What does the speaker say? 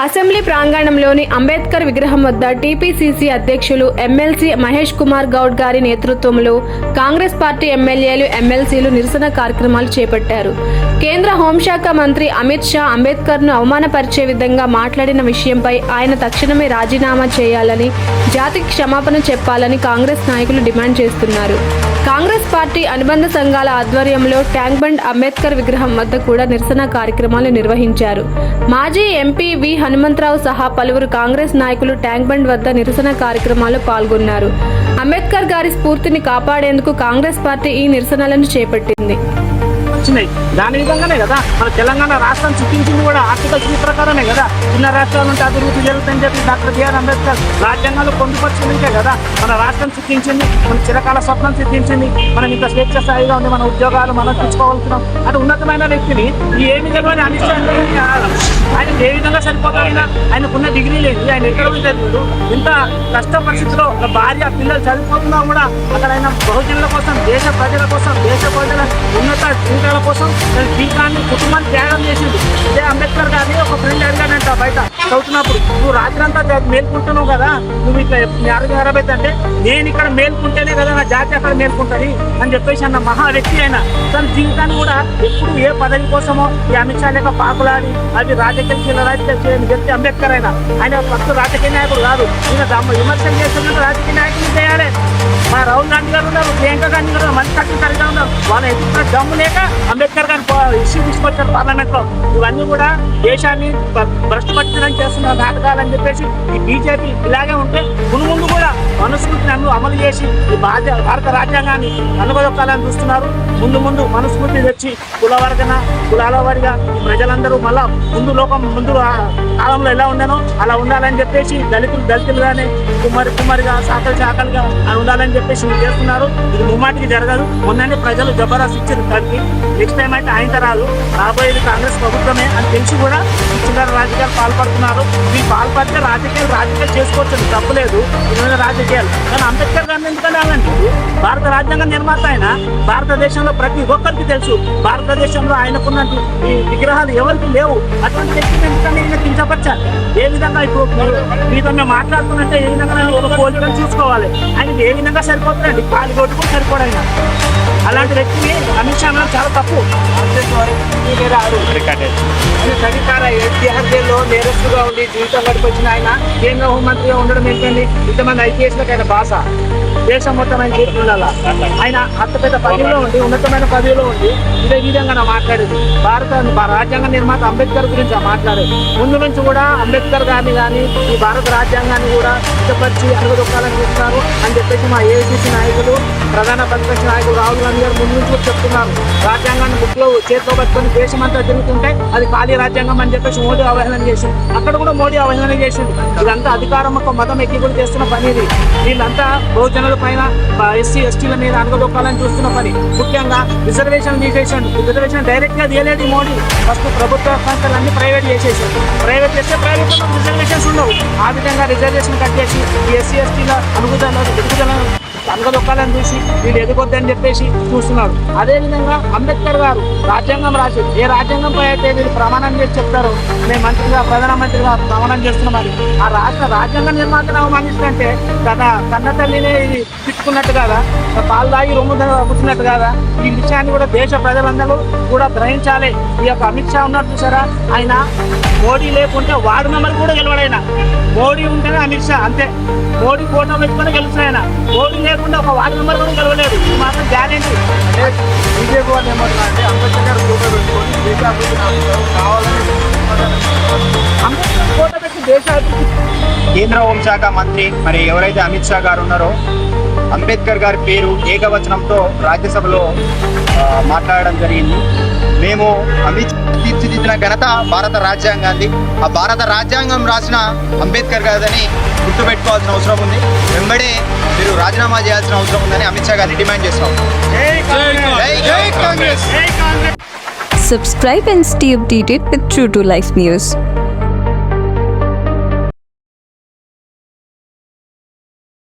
Assembly ప్రాంగణంలోని Ambedkar విగ్రహం వద్ద TPCC అధ్యక్షులు ఎమ్మెల్సీ మహేష్ కుమార్ గౌడ్ గారి నేతృత్వంలో కాంగ్రెస్ పార్టీ ఎమ్మెల్యేలు ఎమ్మెల్సీలు నిరసన కార్యక్రమాలు చేపట్టారు. కేంద్ర హోంశాఖ మంత్రి అమిత్ షా అంబేద్కర్ను అవమానపరిచే విధంగా మాట్లాడిన విషయంపై ఆయన తక్షణమే రాజీనామా చేయాలని జాతికి క్షమాపణ చెప్పాలని కాంగ్రెస్ నాయకులు డిమాండ్ చేస్తున్నారు. కాంగ్రెస్ పార్టీ అనుబంధ సంఘాల ఆధ్వర్యంలో ట్యాంక్ బండ్ అంబేద్కర్ విగ్రహం వద్ద కూడా నిరసన కార్యక్రమాలు నిర్వహించారు. మాజీ ఎంపీ వి. హనుమంతరావు సహా పలువురు కాంగ్రెస్ నాయకులు ట్యాంక్ బండ్ వద్ద నిరసన కార్యక్రమాల్లో పాల్గొన్నారు. అంబేద్కర్ గారి స్ఫూర్తిని కాపాడేందుకు కాంగ్రెస్ పార్టీ ఈ నిరసనలను చేపట్టింది. వచ్చినాయి. దాని విధంగానే కదా మన తెలంగాణ రాష్ట్రం చూపించింది కూడా ఆర్థిక శృతి ప్రకారమే కదా. చిన్న రాష్ట్రాల నుంచి అభివృద్ధి జరుగుతుందని చెప్పి డాక్టర్ బిఆర్ అంబేద్కర్ రాజ్యాంగాలు పొందుపరిచిందే కదా మన రాష్ట్రం సిద్ధించింది మన చిరకాల స్వప్నం సిద్ధించింది మనం ఇంకా స్వేచ్ఛ స్థాయిగా ఉంది మన ఉద్యోగాలు మనం తెచ్చుకోవాల్సినాం అది ఉన్నతమైన వ్యక్తిని ఈ ఏమి తెలియని అనిశ్చయం ఆయన ఏ విధంగా సరిపోతాయినా ఆయనకున్న డిగ్రీ లేదు ఆయన ఎక్కడ చదివాడు? ఇంత కష్ట పరిస్థితిలో ఒక భార్య పిల్లలు చదివిపోతున్నా కూడా అక్కడ ఆయన బహుజనుల కోసం దేశ ప్రజల కోసం దేశ ప్రజల ఉన్నత జీవితాల కోసం తన జీవితాన్ని కుటుంబాన్ని త్యాగం చేసింది. ఇదే అంబేద్కర్ గారిని ఒక ఫ్రెండ్ అడిగానంట బయట. చదువుతున్నప్పుడు నువ్వు రాత్రంతా మేల్కుంటున్నావు కదా నువ్వు ఇట్లా ఆరోగ్య ఖరాబ్ అంటే నేను ఇక్కడ మేల్కుంటేనే కదా నా జాతి అక్కడ మేల్కుంటుంది అని చెప్పేసి అన్న మహా వ్యక్తి ఆయన తన జీవితాన్ని కూడా ఎప్పుడు ఏ పదవి కోసమో ఈ అమిత్ షా లేక పాకులాడి అది రాజకీయ రాజకీయ చేయని వ్యక్తి అంబేద్కర్ ఆయన ఆయన ఫస్ట్ రాజకీయ నాయకుడు కాదు. ఈయన దమ్మ విమర్శలు చేస్తున్న రాజకీయ నాయకులు చేయాలి. మా రాహుల్ గాంధీ గారు ఉన్నారు ప్రియాంక గాంధీ గారు మంచి కట్టి సరిగా ఉన్నారు. వాళ్ళ ఎదుగుతున్న దమ్ము లేక అంబేద్కర్ గారు ఇష్యూ తీసుకొచ్చారు పార్లమెంట్లో. ఇవన్నీ కూడా దేశాన్ని భ్రష్టు భ్రష్టపట్టడం చేస్తున్న నాటకాలని చెప్పేసి ఈ బీజేపీ ఇలాగే ఉంటే ముందు ముందు కూడా మనసుకు అను అమలు చేసి ఈ భారత భారత రాజ్యాంగాన్ని అనుగదొక్కాలని చూస్తున్నారు. ముందు ముందు మనుస్మృతి తెచ్చి కులవర్గన కులాల వారిగా ప్రజలందరూ మళ్ళా ముందు లోకం ముందు కాలంలో ఎలా ఉండనో అలా ఉండాలని చెప్పేసి దళితులు దళితులుగానే కుమారి కుమారిగా సాకలు శాఖలుగా అని ఉండాలని చెప్పేసి చేస్తున్నారు. ఇది ముమ్మాటికి జరగదు. మొన్ననే ప్రజలు జబర్దస్త్ ఇచ్చారు దానికి. నెక్స్ట్ టైం అయితే ఆయన తరాలు రాబోయేది కాంగ్రెస్ ప్రభుత్వమే అని తెలిసి కూడా ఈ చిల్లర రాజకీయాలు పాల్పడుతున్నారు. మీ పాల్పడితే రాజకీయాలు రాజకీయాలు చేసుకోవచ్చు తప్పులేదు. ఇవన్నీ రాజకీయాలు? మన అంబేద్కర్ గారిని ఎందుకని అలాంటి భారత రాజ్యాంగ నిర్మాత ఆయన భారతదేశంలో ప్రతి ఒక్కరికి తెలుసు. భారతదేశంలో ఆయనకున్న ఈ విగ్రహాలు ఎవరికి లేవు. అటువంటి వ్యక్తిని ఎందుకంటే ఈయన కించపరచాలి ఏ విధంగా ఇప్పుడు మీతో మేము మాట్లాడుతున్నట్టే ఏ విధంగా ఒక పోలికను ఆయన ఏ విధంగా సరిపోతుందండి కాలి కొట్టుకుని సరిపోడు ఆయన అలాంటి వ్యక్తిని అమిత్ షా అనడం చాలా తప్పు తదితర ఎన్టీఆర్ జైల్లో నేరస్తుగా ఉండి జీవితం గడిపొచ్చిన ఆయన కేంద్ర హోంమంత్రిగా ఉండడం ఏంటండి ఇంతమంది ఐపీఎస్లకు ఆయన భాష దేశం మొత్తం ఆయన చేతి ఆయన అంత పెద్ద పదవిలో ఉండి ఉన్నతమైన పదవిలో ఉండి ఇదే విధంగా మాట్లాడేది. భారత రాజ్యాంగ నిర్మాత అంబేద్కర్ గురించి ఆ మాట్లాడేది. ముందు నుంచి కూడా అంబేద్కర్ గారిని కానీ ఈ భారత రాజ్యాంగాన్ని కూడా ఇష్టపరిచి అనుగదొక్కాలని చూస్తున్నారు అని చెప్పేసి మా ఏఐసీసీ నాయకులు ప్రధాన ప్రతిపక్ష నాయకులు రాహుల్ గాంధీ గారు ముందు నుంచి కూడా చెప్తున్నారు. రాజ్యాంగాన్ని బుక్లో చేతిలో పట్టుకొని దేశమంతా తిరుగుతుంటే అది ఖాళీ రాజ్యాంగం అని చెప్పేసి మోడీ అవహేళన చేసింది అక్కడ కూడా మోడీ అవహేళన చేసింది ఇదంతా అధికారం ఒక మతం ఎక్కి కూడా చేస్తున్న పని ఇది. వీళ్ళంతా బహుజనులు పైన ఎస్సీ ఎస్టీల మీద అనగదొక్కాలని చూస్తున్న పని. ముఖ్యంగా రిజర్వేషన్ తీసేసాడు రిజర్వేషన్ డైరెక్ట్గా తీయలేదు మోడీ. ఫస్ట్ ప్రభుత్వ సంస్థలన్నీ ప్రైవేట్ చేసేసాడు ప్రైవేట్ చేస్తే ప్రైవేట్ రిజర్వేషన్స్ ఉండవు. ఆ విధంగా రిజర్వేషన్ కట్ చేసి ఎస్సీ ఎస్టీల అనుగుదల ఎదుగుదల అనగదొక్కాలని చూసి వీళ్ళు ఎదుగొద్దని చెప్పేసి చూస్తున్నారు. అదేవిధంగా అంబేద్కర్ గారు రాజ్యాంగం రాసి ఏ రాజ్యాంగంపై అయితే వీళ్ళు ప్రమాణం చేసి చెప్తారో మేము మంత్రిగా ప్రధానమంత్రిగా ప్రమాణం చేస్తున్నామని ఆ రాష్ట్ర రాజ్యాంగ నిర్మాతను అవమానిస్తుంటే తన కన్న తల్లినే ఇది తిట్టుకున్నట్టు కాదా? పాలు తాగి రొమ్ము కూర్చున్నట్టు కాదా? ఈ విషయాన్ని కూడా దేశ ప్రజలందరూ కూడా గ్రహించాలి. ఈ యొక్క అమిత్ షా ఉన్నారు చూసారా? ఆయన మోడీ లేకుంటే వార్డు మెంబర్ కూడా గెలవడైనా. మోడీ ఉంటేనే అమిత్ షా అంతే. మోడీ ఫోటో పెట్టుకుని గెలుస్తాడు ఆయన. మోడీ లేకుండా ఒక వార్డు మెంబర్ కూడా గెలవలేడు ఇది మాత్రం గ్యారెంటీ. బీజేపీ వాళ్ళు అంబేద్కర్ గారు ఫోటో పెట్టుకొని దేశ అభివృద్ధి కోసం కావాలని అంబేద్కర్ ఫోటో పెట్టి దేశ అభివృద్ధి కేంద్ర హోంశాఖ మంత్రి మరి ఎవరైతే అమిత్ షా గారు ఉన్నారో అంబేద్కర్ గారి పేరు ఏకవచనంతో రాజ్యసభలో మాట్లాడడం జరిగింది. మేము అమిత్ తీర్చిదిద్దిన ఘనత భారత రాజ్యాంగాన్ని. ఆ భారత రాజ్యాంగం రాసిన అంబేద్కర్ గారిని గుర్తుపెట్టుకోవాల్సిన అవసరం ఉంది. వెంబడే మీరు రాజీనామా చేయాల్సిన అవసరం ఉందని అమిత్ షా గారిని డిమాండ్ చేస్తాం జై జై Congress! Subscribe and stay updated with True to Life News.